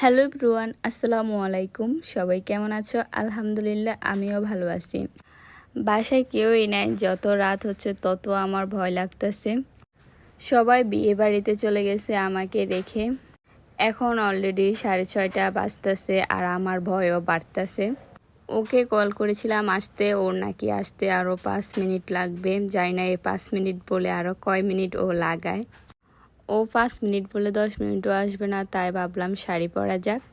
Hello ব্রুয়ান আসসালামু আলাইকুম। সবাই কেমন আছো? আলহামদুলিল্লাহ, আমিও ভালো আছি। বাসায় কেউই নাই, যত রাত হচ্ছে তত আমার ভয় লাগতেছে। সবাই বিয়ে বাড়িতে চলে গেছে আমাকে রেখে। এখন অলরেডি সাড়ে ছয়টা বাজতেছে আর আমার ভয়ও বাড়তেছে। ওকে কল করেছিলাম আসতে, ওর নাকি আসতে আরও পাঁচ মিনিট লাগবে। জানি না এই পাঁচ মিনিট বলে আরও কয় মিনিট ও লাগায়। ও পাঁচ মিনিট বলে দশ মিনিটও আসবে না। তাই ভাবলাম শাড়ি পরা যাক।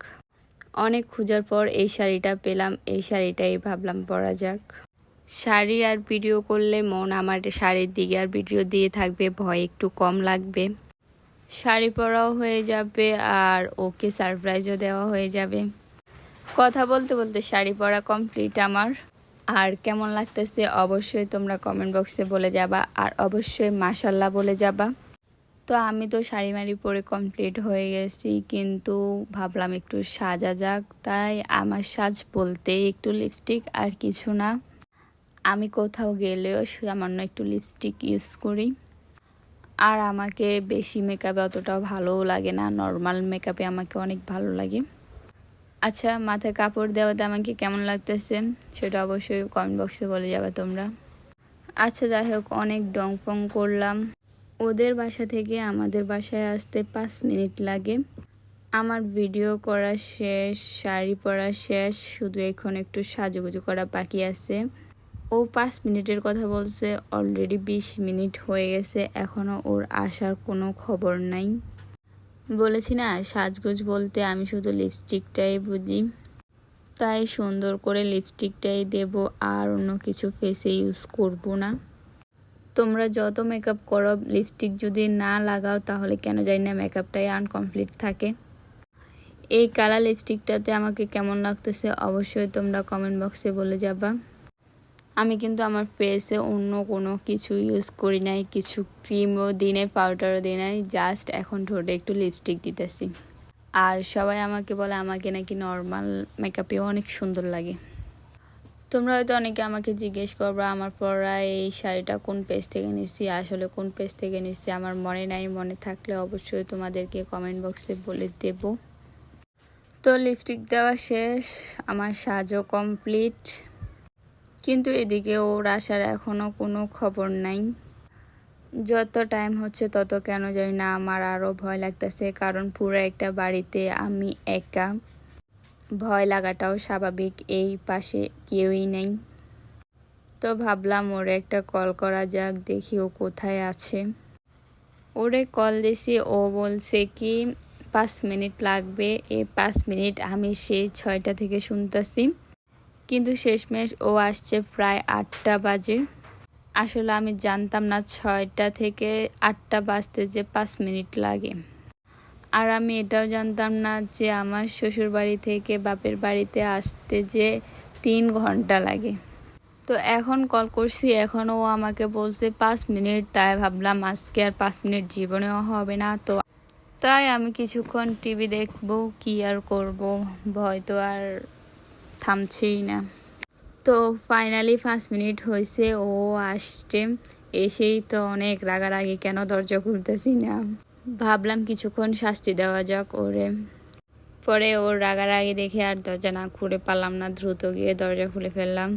অনেক খোঁজার পর এই শাড়িটা পেলাম, এই শাড়িটাই ভাবলাম পরা যাক। শাড়ি আর ভিডিও করলে মন আমার শাড়ির দিকে আর ভিডিও দিয়ে থাকবে, ভয় একটু কম লাগবে। শাড়ি পরাও হয়ে যাবে আর ওকে সারপ্রাইজও দেওয়া হয়ে যাবে। কথা বলতে বলতে শাড়ি পরা কমপ্লিট আমার। আর কেমন লাগতেছে অবশ্যই তোমরা কমেন্ট বক্সে বলে যাবা, আর অবশ্যই মাসাল্লাহ বলে যাবা। তো আমি তো শাড়ি মাড়ি পরে কমপ্লিট হয়ে গেছি, কিন্তু ভাবলাম একটু সাজা যাক। তাই আমার সাজ বলতে একটু লিপস্টিক আর কিছু না। আমি কোথাও গেলেও সামান্য একটু লিপস্টিক ইউজ করি। আর আমাকে বেশি মেকআপে অতটাও ভালোও লাগে না নর্মাল মেকআপে আমাকে অনেক ভালো লাগে। আচ্ছা মাথায় কাপড় দেওয়াতে আমাকে কেমন লাগতেছে? সেটা অবশ্যই কমেন্ট বক্সে বলে যাবে তোমরা। আচ্ছা যাই হোক, অনেক ডং ফং করলাম। ওদের বাসা থেকে আমাদের বাসায় আসতে পাঁচ মিনিট লাগে। আমার ভিডিও করা শেষ, শাড়ি পরা শেষ, শুধু এখন একটু সাজুগুজু করা বাকি আছে। ও পাঁচ মিনিটের কথা বলছে অলরেডি বিশ মিনিট হয়ে গেছে এখনও ওর আসার কোনো খবর নাই। বলেছি না, সাজগোজ বলতে আমি শুধু লিপস্টিকটাই বুঝি। তাই সুন্দর করে লিপস্টিকটাই দেব, আর অন্য কিছু ফেসে ইউজ করব না। তোমরা যত মেকআপ করো লিপস্টিক যদি না লাগাও, তাহলে কেন জানি না মেকআপটাই আনকমপ্লিট থাকে। এই কালার লিপস্টিকটাতে আমাকে কেমন লাগতেছে অবশ্যই তোমরা কমেন্ট বক্সে বলে যাবা। আমি কিন্তু আমার ফেসে অন্য কোনো কিছু ইউজ করি নাই, কিছু ক্রিমও দিই নাই পাউডারও দিই নাই জাস্ট এখন ঠোঁটে একটু লিপস্টিক দিতেছি। আর সবাই আমাকে বলে, আমাকে নাকি নর্মাল মেকআপেও অনেক সুন্দর লাগে। তোমরা হয়তো অনেকে আমাকে জিজ্ঞেস করবে আমার পরা এই শাড়িটা কোন পেজ থেকে নিছি আসলে কোন পেজ থেকে নিছি আমার মনে নাই, মনে থাকলে অবশ্যই তোমাদেরকে কমেন্ট বক্সে বলে দেব। তো লিপস্টিক দেওয়া শেষ, আমার সাজও কমপ্লিট কিন্তু এদিকে ওর আসার এখনও কোনো খবর নাই। যত টাইম হচ্ছে তত কেন জানি না আমার আরও ভয় লাগতেছে, কারণ পুরো একটা বাড়িতে আমি একা। ভয় লাগাটাও স্বাভাবিক, এই পাশে কেউই নেই। তো ভাবলাম ওরে একটা কল করা যাক, দেখি ও কোথায় আছে। ওরে কল দিছি, ও বলছে কি, পাঁচ মিনিট লাগবে, এই পাঁচ মিনিট আমি সেই ছয়টা থেকে শুনতেছি। কিন্তু শেষমেশ ও আসছে প্রায় আটটা বাজে। আসলে আমি জানতাম না ছয়টা থেকে আটটা বাজতে যে পাঁচ মিনিট লাগে। আর আমি এটাও জানতাম না যে আমার শ্বশুর বাড়ি থেকে বাপের বাড়িতে আসতে যে তিন ঘণ্টা লাগে। তো এখন কল করছি, এখনও আমাকে বলছে, পাঁচ মিনিট। তাই ভাবলাম আজকে আর পাঁচ মিনিট জীবনেও হবে না। তো তাই আমি কিছুক্ষণ টিভি দেখব, কি আর করব? ভয় তো আর থামছেই না। তো ফাইনালি পাঁচ মিনিট হয়েছে ও আসছে। এসেই তো অনেক রাগারাগি, কেন দরজা খুলতেছি না? ভাবলাম কিছুক্ষণ শাস্তি দেওয়া যাক ওরে। পরে ওর রাগারাগি দেখে আর দরজা না খুলে পারলাম না, দ্রুত গিয়ে দরজা খুলে ফেললাম।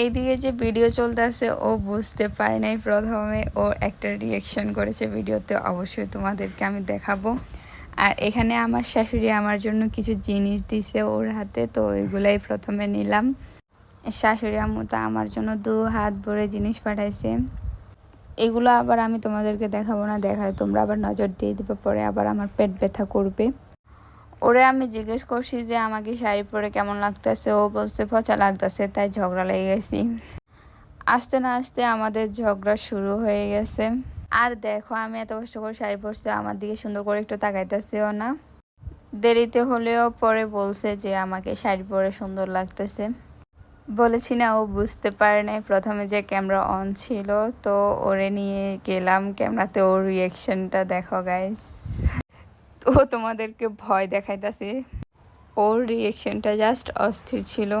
এইদিকে যে ভিডিও চলতেছে, ও বুঝতে পারে নাই প্রথমে। ও একটা রিয়েকশন করেছে ভিডিওতে, অবশ্যই তোমাদেরকে আমি দেখাবো। আর এখানে আমার শাশুড়ি আমার জন্য কিছু জিনিস দিছে ওর হাতে, তো ওইগুলাই প্রথমে নিলাম। শাশুড়ি আম্মু তো আমার জন্য দু হাত ভরে জিনিস পাঠাইছে। এগুলো আবার আমি তোমাদেরকে দেখাবো না, দেখায় তোমরা আবার নজর দিয়ে দেবে, পরে আবার আমার পেট ব্যথা করবে। ওরে আমি জিজ্ঞেস করছি যে আমাকে শাড়ি পরে কেমন লাগতেছে? ও বলছে, পচা লাগতেছে, তাই ঝগড়া লেগে গেছি। আস্তে না আস্তে আমাদের ঝগড়া শুরু হয়ে গেছে। আর দেখো, আমি এত কষ্ট করে শাড়ি পরছি, আমার দিকে সুন্দর করে একটু তাকাইতেছেও না। দেরিতে হলেও পরে বলছে যে আমাকে শাড়ি পরে সুন্দর লাগতেছে। বলেছি না, ও বুঝতে পারে নাই। প্রথমে যে ক্যামেরা অন ছিল, তো ওরে নিয়ে গেলাম ক্যামেরাতে, ওর রিয়েকশনটা দেখো গাইস তো তোমাদেরকে ভয় দেখাইতেছে। ওর রিয়েকশনটা জাস্ট অস্থির ছিল।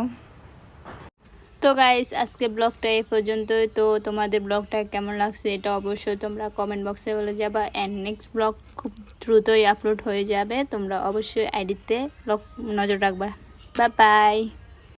তো গাইস আজকে ব্লগটা এই পর্যন্তই। তো তোমাদের ব্লগটা কেমন লাগছে এটা অবশ্যই তোমরা কমেন্ট বক্সে বলে যাবা। অ্যান্ড নেক্সট ব্লগ খুব দ্রুতই আপলোড হয়ে যাবে। তোমরা অবশ্যই আইডিতে ব্লগ নজর রাখবা। Bye bye